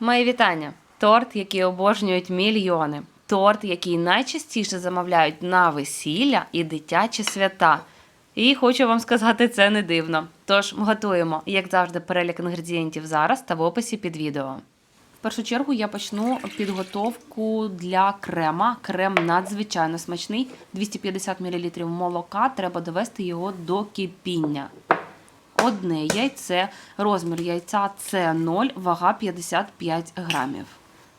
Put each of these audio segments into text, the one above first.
Мої вітання! Торт, який обожнюють мільйони. Торт, який найчастіше замовляють на весілля і дитячі свята. І хочу вам сказати, це не дивно. Тож готуємо, як завжди, перелік інгредієнтів зараз та в описі під відео. В першу чергу я почну підготовку для крема. Крем надзвичайно смачний. 250 мл молока. Треба довести його до кипіння. Одне яйце, розмір яйця це 0, вага 55 грамів.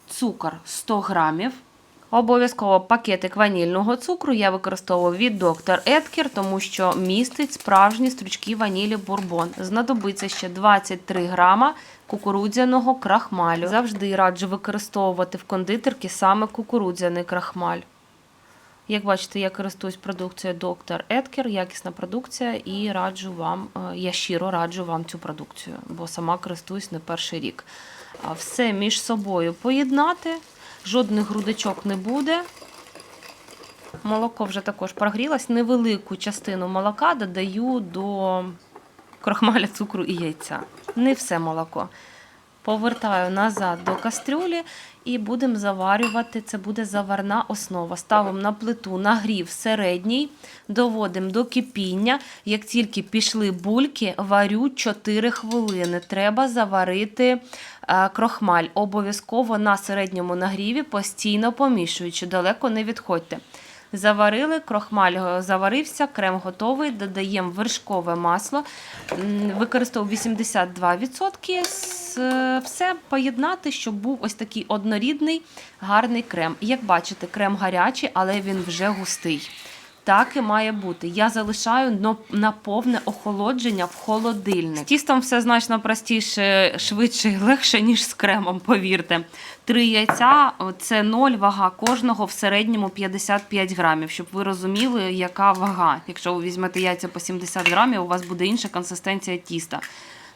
Цукор 100 грамів. Обов'язково пакетик ванільного цукру я використовував від Dr. Edgar, тому що містить справжні стручки ванілі бурбон. Знадобиться ще 23 грама кукурудзяного крахмалю. Завжди раджу використовувати в кондитерці саме кукурудзяний крахмаль. Як бачите, я користуюсь продукцією Dr. Edgar, якісна продукція, і раджу вам, е, я щиро раджу вам цю продукцію, бо сама користуюсь не перший рік. Все між собою поєднати, жодних грудочок не буде. Молоко вже також прогрілось. Невелику частину молока додаю до крохмаля, цукру і яйця. Не все молоко. Повертаю назад до кастрюлі і будемо заварювати. Це буде заварна основа. Ставимо на плиту нагрів середній, доводимо до кипіння. Як тільки пішли бульки, варю 4 хвилини. Треба заварити е, крохмаль. Обов'язково на середньому нагріві, постійно помішуючи, далеко не відходьте. Заварили, крохмаль е, заварився, крем готовий, додаємо вершкове масло. М, Використовую 82%. С- е, Все поєднати, щоб був ось такий однорідний гарний крем. Як бачите, крем гарячий, але він вже густий. Так і має бути. Я залишаю на повне охолодження в холодильник. З тістом все значно простіше, швидше і легше, ніж з кремом, повірте. Три яйця це 0, вага кожного в середньому 55 грамів, щоб ви розуміли, яка вага. Якщо ви візьмете яйця по 70 грамів, у вас буде інша консистенція тіста.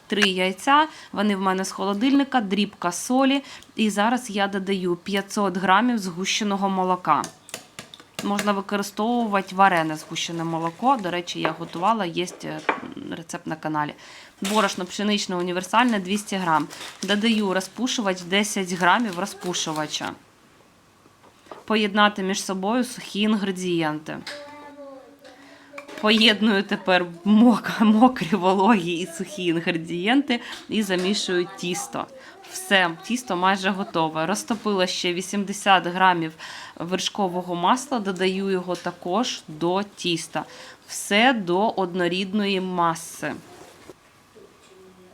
Три яйця, вони в мене з холодильника, дрібка солі. І зараз я додаю 500 грамів згущеного молока. Можна використовувати варене згущене молоко. До речі, я готувала, є е, рецепт на каналі. Борошно пшеничне універсальне 200 грам. Додаю розпушувач 10 грамів розпушувача. Поєднати між собою сухі інгредієнти. Поєдную тепер мок- мокрі, вологі і сухі інгредієнти і замішую тісто. Все, тісто майже готове. Розтопила ще 80 грамів вершкового масла, додаю його також до тіста. Все до однорідної маси.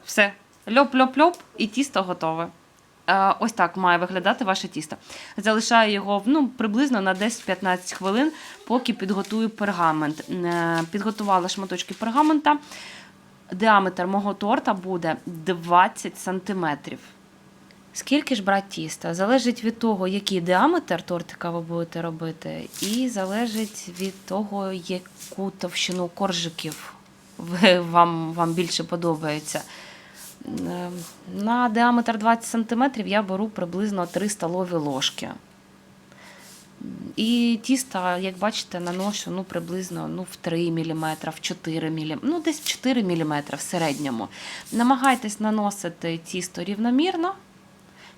Все. Льоп-льоп-льоп, і тісто готове. Е, Ось так має виглядати ваше тісто. Залишаю його ну, приблизно на 10-15 хвилин, поки підготую пергамент. Е, Підготувала шматочки пергамента. Діаметр мого торта буде 20 см. Скільки ж брати тіста? Залежить від того, який діаметр тортика ви будете робити, і залежить від того, яку товщину коржиків вам, вам більше подобається. Е, На діаметр 20 см я беру приблизно 3 столові ложки. І тісто, як бачите, наношу ну, приблизно ну, в 3 мм, в 4 мм, ну десь 4 мм в середньому. Намагайтесь наносити тісто рівномірно,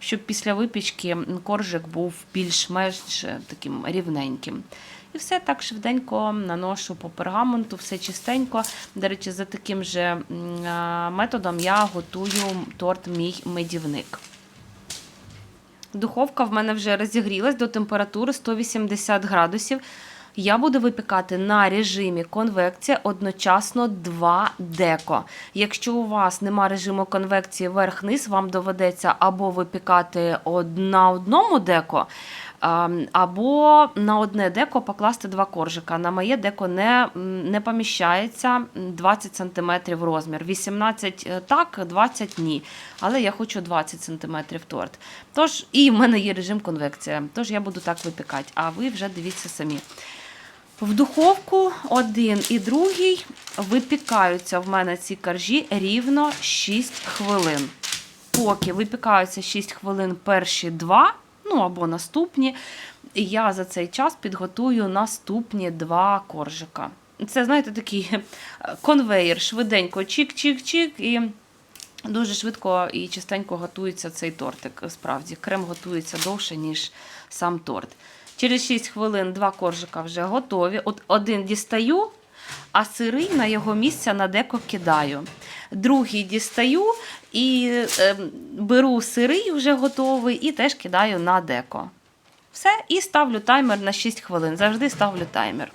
щоб після випічки коржик був більш-менш таким рівненьким. І все так швиденько наношу по пергаменту, все чистенько. До речі, за таким же методом я готую торт мій медівник. Духовка в мене вже розігрілась до температури 180 градусів. Я буду випікати на режимі конвекція одночасно 2 деко. Якщо у вас нема режиму конвекції верх-низ, вам доведеться або випікати на одному деко, ем, або на одне деко покласти два коржика. На моє деко не, не поміщається 20 см розмір. 18 так, 20 ні. Але я хочу 20 см торт. Тож, і в мене є режим конвекція. Тож я буду так випікати, а ви вже дивіться самі. В духовку один і другий випікаються в мене ці коржі рівно 6 хвилин. Поки випікаються 6 хвилин перші два, ну або наступні, я за цей час підготую наступні два коржика. Це, знаєте, такий е, конвейер, швиденько чик-чик-чик, і Дуже швидко і частенько готується цей тортик. Справді, крем готується довше, ніж сам торт. Через 6 хвилин два коржика вже готові. От один дістаю, а сирий на його місце на деко кидаю. Другий дістаю і е, беру сирий вже готовий і теж кидаю на деко. Все, і ставлю таймер на 6 хвилин. Завжди ставлю таймер.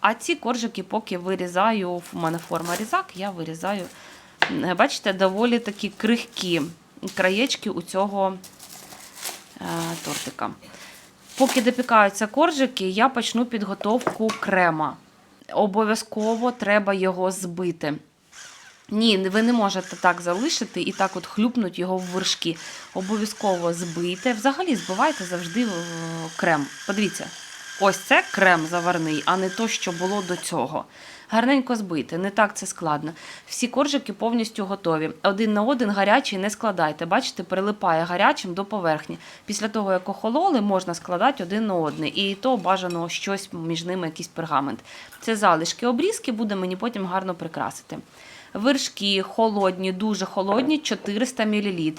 А ці коржики, поки вирізаю, в мене форма різак, я вирізаю. Бачите, доволі такі крихкі краєчки у цього е, тортика. Поки допікаються коржики, я почну підготовку крема. Обов'язково треба його збити. Ні, ви не можете так залишити і так от хлюпнуть його в вершки. Обов'язково збийте. Взагалі збивайте завжди е, крем. Подивіться, ось це крем заварний, а не то, що було до цього. Гарненько збити, не так це складно. Всі коржики повністю готові. Один на один гарячий не складайте. Бачите, прилипає гарячим до поверхні. Після того, як охололи, можна складати один на один. І то бажано щось між ними, якийсь пергамент. Це залишки обрізки, буде мені потім гарно прикрасити. Вершки холодні, дуже холодні, 400 мл,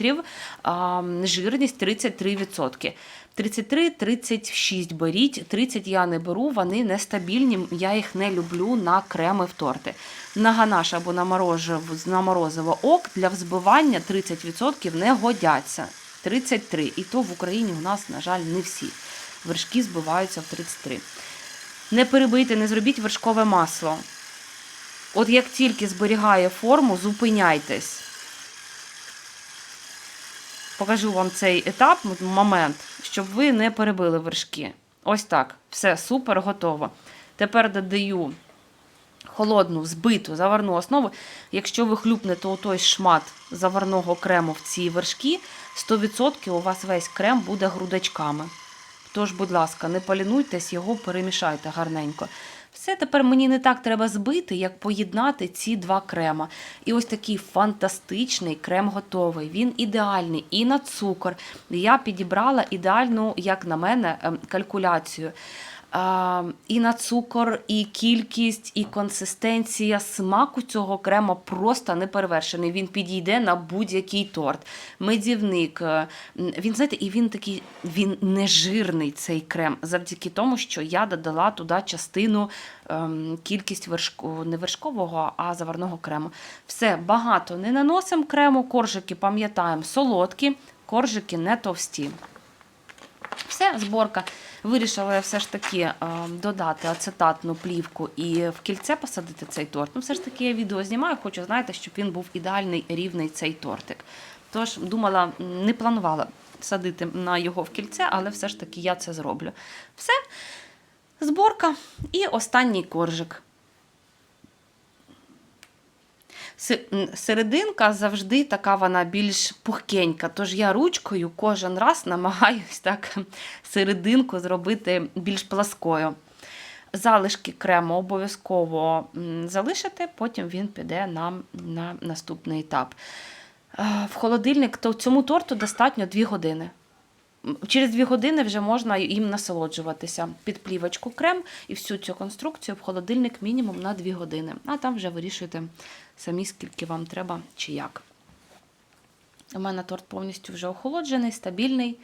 жирність 33%. 33-36 беріть, 30 я не беру, вони нестабільні, я їх не люблю на креми в торти. На ганаш або на морозиво, ок для взбивання 30% не годяться. 33. І то в Україні у нас, на жаль, не всі. Вершки збиваються в 33. Не перебийте, не зробіть вершкове масло. От як тільки зберігає форму, зупиняйтесь. Покажу вам цей етап, момент, щоб ви не перебили вершки. Ось так. Все, супер, готово. Тепер додаю холодну, збиту заварну основу. Якщо ви хлюпнете у той шмат заварного крему в ці вершки, 100% у вас весь крем буде грудачками. Тож, будь ласка, не полінуйтесь, його перемішайте гарненько. Все тепер мені не так треба збити, як поєднати ці два крема. І ось такий фантастичний крем готовий. Він ідеальний і на цукор. Я підібрала ідеальну, як на мене, ем, калькуляцію. І на цукор, і кількість, і консистенція смаку цього крема просто не перевершений. Він підійде на будь-який торт. Медівник. е, Він, знаєте, і він такий, він не жирний цей крем, завдяки тому, що я додала туди частину ем, кількість вершку, не вершкового, а заварного крему. Все, багато не наносимо крему, коржики пам'ятаємо солодкі, коржики не товсті. Все, зборка. Вирішила я все ж таки е, додати ацетатну плівку і в кільце посадити цей торт. Ну, все ж таки я відео знімаю, хочу, знаєте, щоб він був ідеальний рівний цей тортик. Тож думала, не планувала садити на його в кільце, але все ж таки я це зроблю. Все, зборка і останній коржик. Серединка завжди така вона більш пухкенька, тож я ручкою кожен раз намагаюсь так серединку зробити більш пласкою. Залишки крему обов'язково залишити, потім він піде нам на наступний етап. Е, В холодильник то цьому торту достатньо 2 години. Через 2 години вже можна їм насолоджуватися. Під плівочку крем і всю цю конструкцію в холодильник мінімум на 2 години. А там вже вирішуйте самі, скільки вам треба чи як. У мене торт повністю вже охолоджений, стабільний.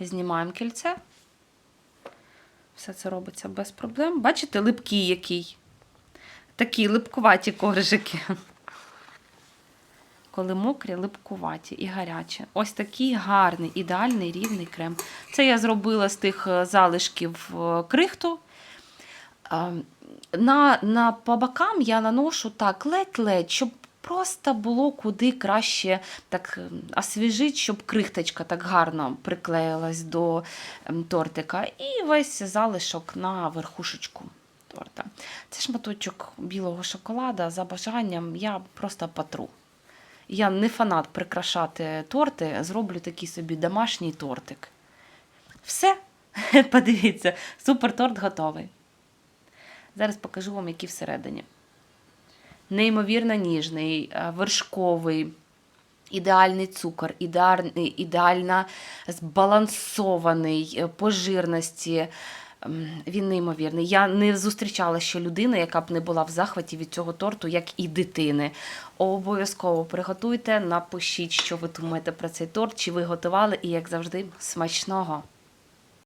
Знімаємо кільце. Все це робиться без проблем. Бачите, липкий який. Такі липкуваті коржики. Коли мокрі, липкуваті і гарячі. Ось такий гарний, ідеальний рівний крем. Це я зробила з тих е, залишків е, крихту. На, на по бокам я наношу так ледь-ледь, щоб просто було куди краще так освіжить, щоб крихточка так гарно приклеїлась до ем, тортика. І весь залишок на верхушечку торта. Це шматочок білого шоколада. За бажанням я просто патру. Я не фанат прикрашати торти, зроблю такий собі домашній тортик. Все, подивіться, супер торт готовий. Зараз покажу вам, який всередині. Неймовірно ніжний, е, вершковий, ідеальний цукор, ідеальний, ідеально збалансований е, по жирності. Ем, Він неймовірний. Я не зустрічала ще людини, яка б не була в захваті від цього торту, як і дитини. Обов'язково приготуйте, напишіть, що ви думаєте про цей торт, чи ви готували, і як завжди, смачного.